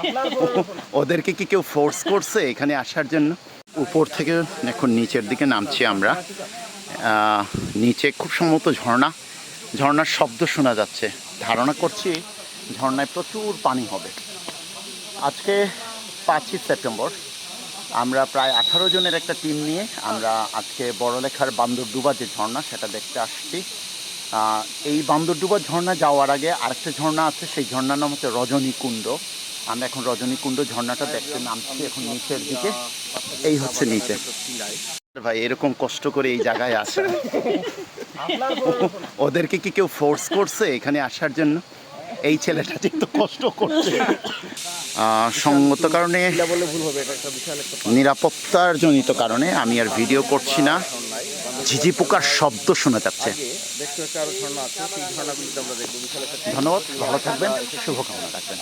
ওদেরকে কি কেউ ফোর্স করছে এখানে আসার জন্য? উপর থেকে এখন নিচের দিকে নামছি আমরা। নিচে খুব সম্ভবত ঝর্ণা। ঝর্ণার শব্দ শোনা যাচ্ছে। ধারণা করছি ঝর্ণায় প্রচুর পানি হবে। আজকে পাঁচই সেপ্টেম্বর। আমরা প্রায় আঠারো জনের একটা টিম নিয়ে আমরা আজকে বড়লেখার বান্দরডুবা যে ঝর্ণা, সেটা দেখতে আসছি। এই বান্দরডুবা ঝর্ণা যাওয়ার আগে আরেকটা ঝর্ণা আছে, সেই ঝর্ণার নাম হচ্ছে রজনীকুণ্ড। আমরা এখন রজনীকুণ্ড ঝর্ণাটা দেখতে নামছি এখন নিচের দিকে। এই হচ্ছে নিচে। ভাই এরকম কষ্ট করে এই জায়গায় আসা। ওদেরকে কি কেউ ফোর্স করছে এখানে আসার জন্য? এই ছেলেটা তো কষ্ট করছে। সঙ্গত কারণে নিরাপত্তার জনিত কারণে আমি আর ভিডিও করছি না। ঝিঝি পোকার শব্দ শোনা যাচ্ছে। ধন্যবাদ ভালো থাকবেন শুভকামনা রাখবেন।